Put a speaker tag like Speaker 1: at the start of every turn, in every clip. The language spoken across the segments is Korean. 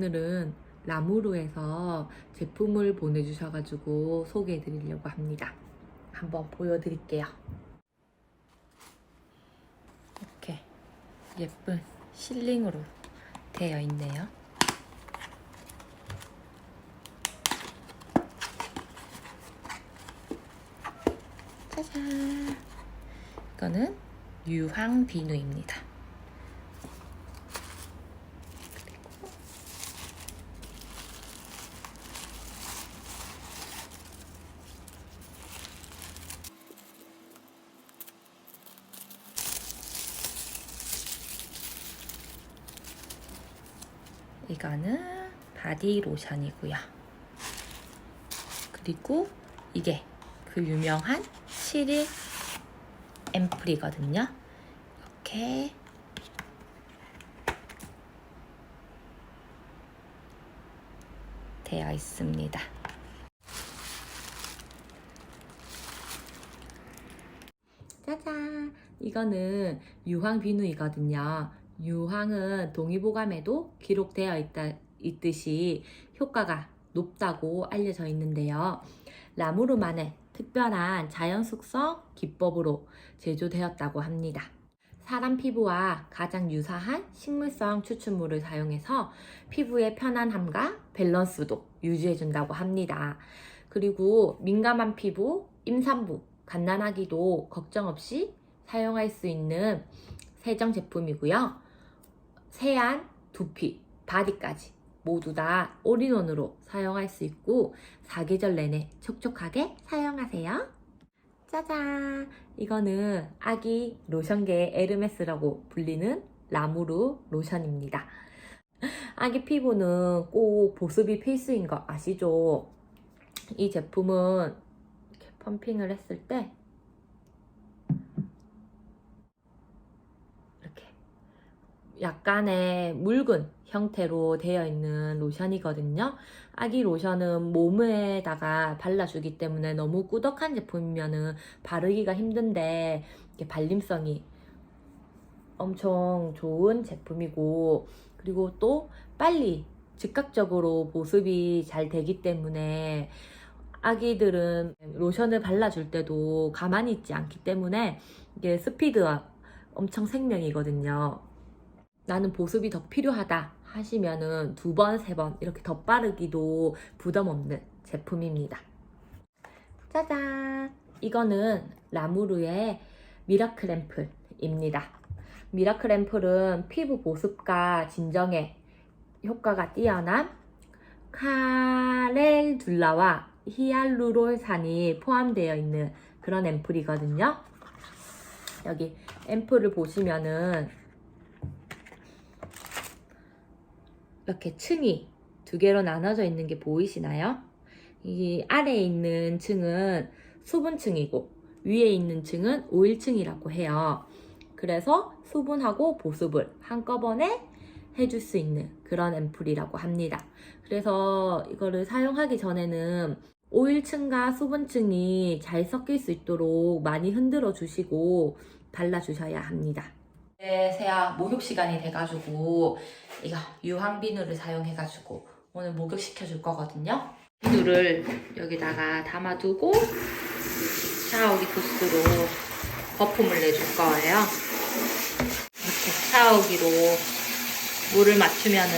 Speaker 1: 오늘은 라무르에서 제품을 보내주셔가지고 소개해 드리려고 합니다. 한번 보여드릴게요. 이렇게 예쁜 실링으로 되어 있네요. 짜잔! 이거는 유황 비누입니다. 이거는 바디 로션이고요. 그리고 이게 그 유명한 7일 앰플이거든요. 이렇게 되어 있습니다. 짜잔! 이거는 유황 비누이거든요. 유황은 동의보감에도 기록되어 있다, 있듯이 효과가 높다고 알려져 있는데요. 라무르만의 특별한 자연 숙성 기법으로 제조되었다고 합니다. 사람 피부와 가장 유사한 식물성 추출물을 사용해서 피부의 편안함과 밸런스도 유지해준다고 합니다. 그리고 민감한 피부, 임산부, 갓난아기도 걱정 없이 사용할 수 있는 세정 제품이고요. 세안, 두피, 바디까지 모두 다 올인원으로 사용할 수 있고 사계절 내내 촉촉하게 사용하세요. 짜잔! 이거는 아기 로션계의 에르메스라고 불리는 라무르 로션입니다. 아기 피부는 꼭 보습이 필수인 거 아시죠? 이 제품은 펌핑을 했을 때 이렇게 약간의 묽은 형태로 되어 있는 로션이거든요. 아기 로션은 몸에다가 발라주기 때문에 너무 꾸덕한 제품이면은 바르기가 힘든데 발림성이 엄청 좋은 제품이고 그리고 또 빨리 즉각적으로 보습이 잘 되기 때문에 아기들은 로션을 발라줄 때도 가만히 있지 않기 때문에 이게 스피드가 엄청 생명이거든요. 나는 보습이 더 필요하다 하시면은 두 번, 세 번 이렇게 덧바르기도 부담 없는 제품입니다. 짜잔! 이거는 라무르의 미라클 앰플입니다. 미라클 앰플은 피부 보습과 진정에 효과가 뛰어난 카렐둘라와 히알루론산이 포함되어 있는 그런 앰플이거든요. 여기 앰플을 보시면은 이렇게 층이 두 개로 나눠져 있는 게 보이시나요? 이 아래에 있는 층은 수분층이고 위에 있는 층은 오일층이라고 해요. 그래서 수분하고 보습을 한꺼번에 해줄 수 있는 그런 앰플이라고 합니다. 그래서 이거를 사용하기 전에는 오일층과 수분층이 잘 섞일 수 있도록 많이 흔들어 주시고 발라 주셔야 합니다. 네, 세야 목욕 시간이 돼가지고 이거 유황 비누를 사용해가지고 오늘 목욕 시켜줄 거거든요. 비누를 여기다가 담아두고 샤워기 부스로 거품을 내줄 거예요. 이렇게 샤워기로 물을 맞추면은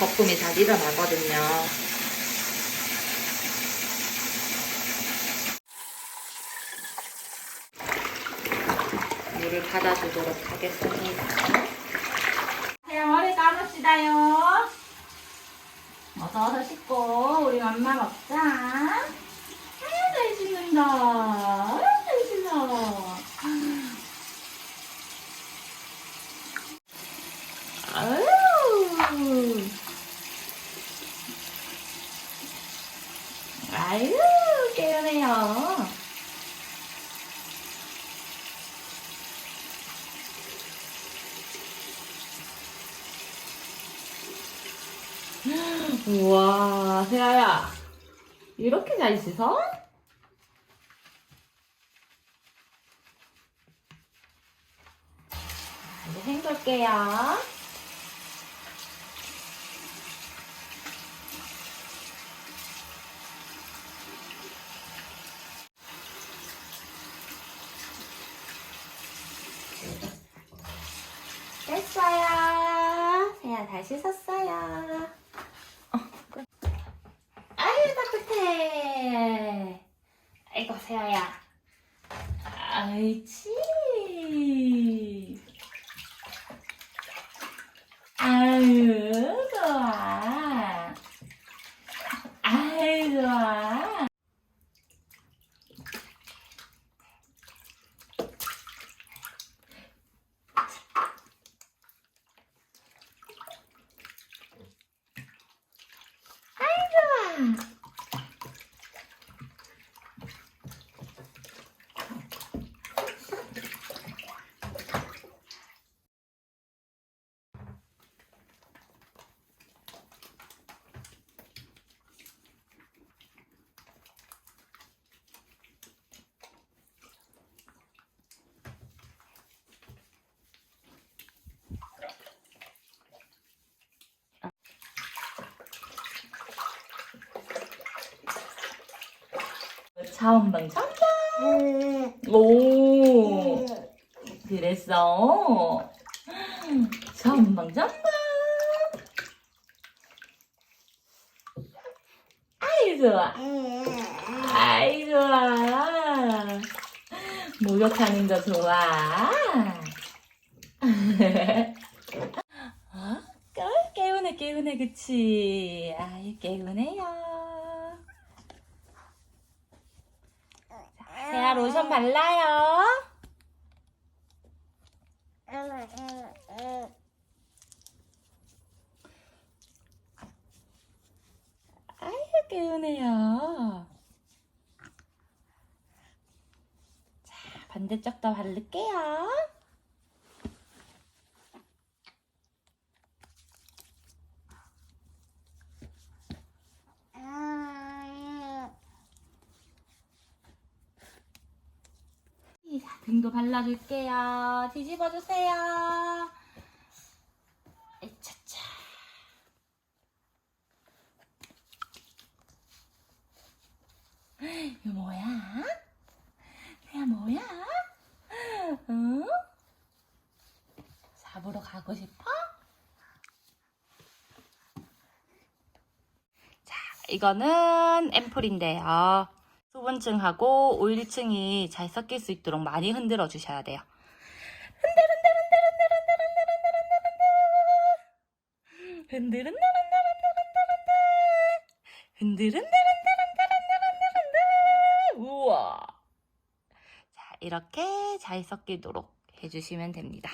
Speaker 1: 거품이 다 일어나거든요. 물을 받아주도록 하겠습니다.
Speaker 2: 자, 머리 감읍시다요. 어서 어서 씻고 우리 맘마 먹자. 아유 잘 씻는다. 우와, 세아야. 이렇게 잘 씻어? 이제 헹굴게요. 됐어요. 세아 다 씻었어요. 세아야. 아이치. 아유 좋아. 아유 좋아. 자원방 전방. 오. 그랬어. 전방 전방. 아이 좋아. 아이 좋아. 목욕하는 거 좋아. 어? 깨- 깨우네 깨우네 그치. 아이 깨우네요. 자, 세아 로션 발라요. 아이고 깨우네요. 자, 반대쪽도 바를게요. 자, 등도 발라줄게요. 뒤집어주세요. 에차차. 이거 뭐야? 내가 뭐야? 응? 잡으러 가고 싶어? 자, 이거는 앰플인데요. 수분층하고 오일층이 잘 섞일 수 있도록 많이 흔들어 주셔야 돼요. 흔들 흔들 흔들 흔들 흔들 흔들 흔들 흔들 흔들 흔들 흔들 흔들 흔들 흔들 흔들 흔들 우와 자 이렇게 잘 섞이도록 해주시면 됩니다.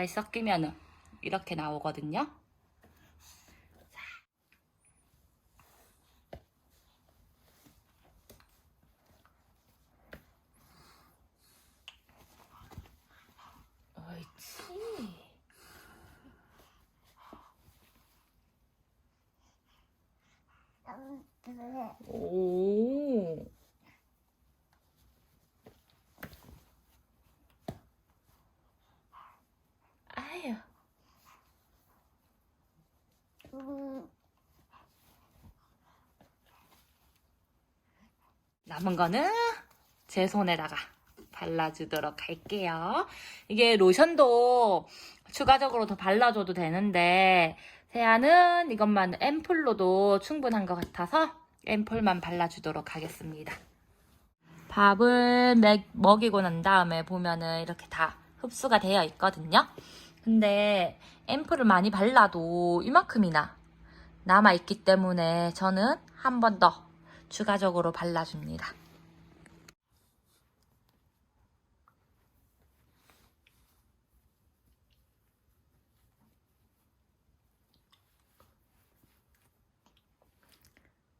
Speaker 2: 잘 섞이면 이렇게 나오거든요. 옳지. 오. 아유. 남은 거는 제 손에다가 발라주도록 할게요. 이게 로션도 추가적으로 더 발라줘도 되는데 세안은 이것만 앰플로도 충분한 것 같아서 앰플만 발라주도록 하겠습니다. 밥을 먹- 먹이고 난 다음에 보면은 이렇게 다 흡수가 되어 있거든요. 근데 앰플을 많이 발라도 이만큼이나 남아있기 때문에 저는 한 번 더 추가적으로 발라줍니다.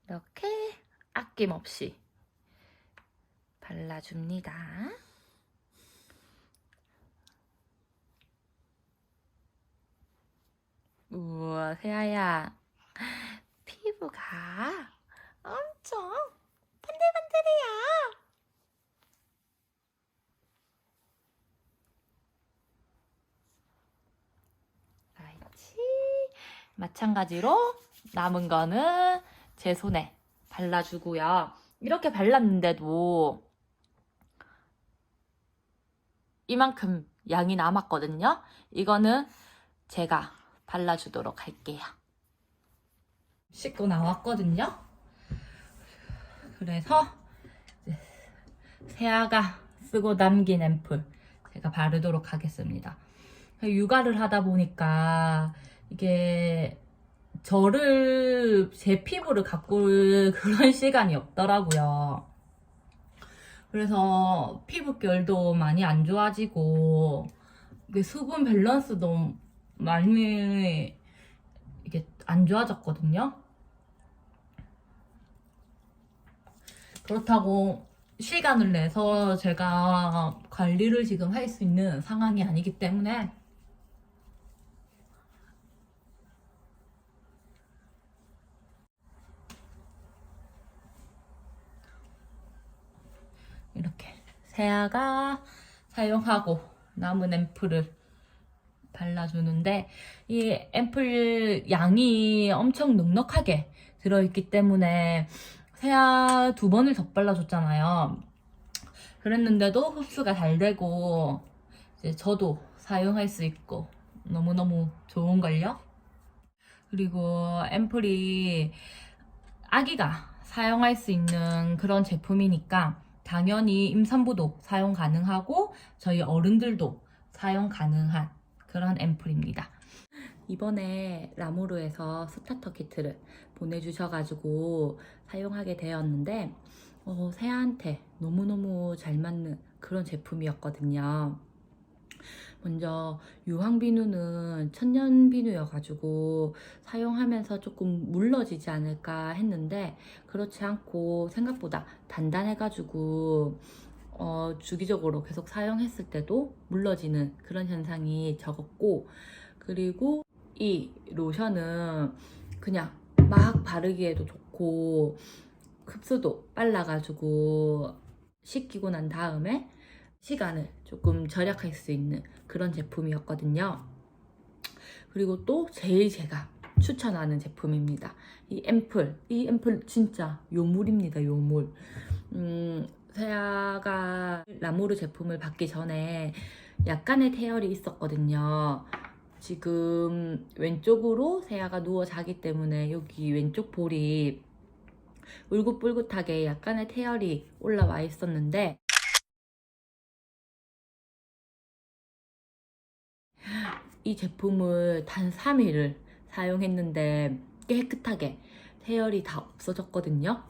Speaker 2: 이렇게 아낌없이 발라줍니다. 우와, 세아야. 피부가 엄청 반들반들해요. 마찬가지로 남은 거는 제 손에 발라주고요. 이렇게 발랐는데도 이만큼 양이 남았거든요. 이거는 제가 발라주도록 할게요. 씻고 나왔거든요. 그래서 세아가 쓰고 남긴 앰플 제가 바르도록 하겠습니다. 육아를 하다 보니까 이게 저를 제 피부를 가꿀 그런 시간이 없더라고요. 그래서 피부결도 많이 안 좋아지고 수분 밸런스도 많이 이게 안 좋아졌거든요. 그렇다고 시간을 내서 제가 관리를 지금 할 수 있는 상황이 아니기 때문에 이렇게 세아가 사용하고 남은 앰플을 발라주는데 이 앰플 양이 엄청 넉넉하게 들어있기 때문에 세아 두 번을 덧발라줬잖아요. 그랬는데도 흡수가 잘 되고 이제 저도 사용할 수 있고 너무너무 좋은걸요? 그리고 앰플이 아기가 사용할 수 있는 그런 제품이니까 당연히 임산부도 사용 가능하고 저희 어른들도 사용 가능한 그런 앰플입니다. 이번에 라모르에서 스타터 키트를 보내주셔가지고 사용하게 되었는데 어, 세아한테 너무너무 잘 맞는 그런 제품이었거든요. 먼저 유황비누는 천연비누여가지고 사용하면서 조금 물러지지 않을까 했는데 그렇지 않고 생각보다 단단해가지고 어, 주기적으로 계속 사용했을 때도 물러지는 그런 현상이 적었고 그리고 이 로션은 그냥 막 바르기에도 좋고 흡수도 빨라가지고 씻기고 난 다음에 시간을 조금 절약할 수 있는 그런 제품이었거든요. 그리고 또 제일 제가 추천하는 제품입니다. 이 앰플, 이 앰플 진짜 요물입니다, 요물. 음, 세아가 라모르 제품을 받기 전에 약간의 태열이 있었거든요. 지금 왼쪽으로 세아가 누워 자기 때문에 여기 왼쪽 볼이 울긋불긋하게 약간의 태열이 올라와 있었는데 이 제품을 단 3일을 사용했는데 깨끗하게 태열이 다 없어졌거든요.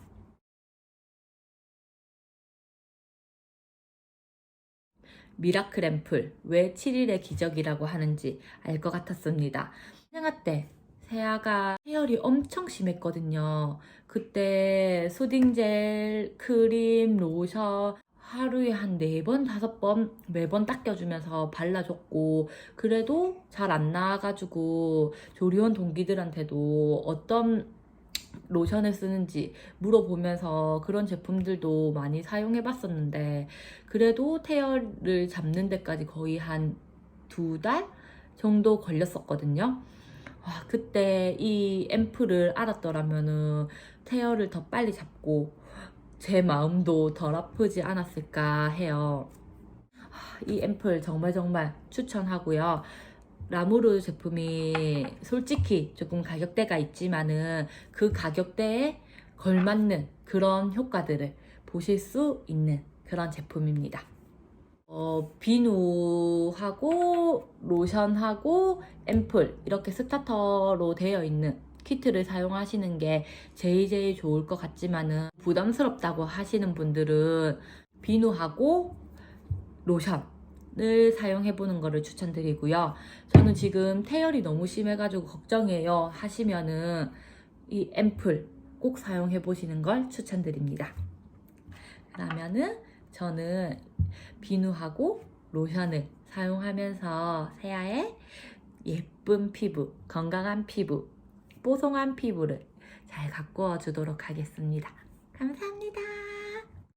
Speaker 2: 미라클 앰플 왜 7일의 기적이라고 하는지 알 것 같았습니다. 생아 때 세아가 태열이 엄청 심했거든요. 그때 수딩젤, 크림, 로션 하루에 한 4번, 5번 매번 닦여주면서 발라줬고 그래도 잘 안 나와가지고 조리원 동기들한테도 어떤 로션을 쓰는지 물어보면서 그런 제품들도 많이 사용해 봤었는데 그래도 태열을 잡는 데까지 거의 한 두 달 정도 걸렸었거든요. 와, 그때 이 앰플을 알았더라면은 태열을 더 빨리 잡고 제 마음도 덜 아프지 않았을까 해요. 아, 이 앰플 정말 정말 추천하고요. 라무르 제품이 솔직히 조금 가격대가 있지만은 그 가격대에 걸맞는 그런 효과들을 보실 수 있는 그런 제품입니다. 어, 비누하고 로션하고 앰플 이렇게 스타터로 되어 있는 키트를 사용하시는 게 제일 제일 좋을 것 같지만은 부담스럽다고 하시는 분들은 비누하고 로션 을 사용해 보는 거를 추천드리고요. 저는 지금 태열이 너무 심해가지고 걱정해요 하시면은 이 앰플 꼭 사용해 보시는 걸 추천드립니다. 그러면은 저는 비누하고 로션을 사용하면서 세아의 예쁜 피부, 건강한 피부, 뽀송한 피부를 잘 가꾸어 주도록 하겠습니다. 감사합니다.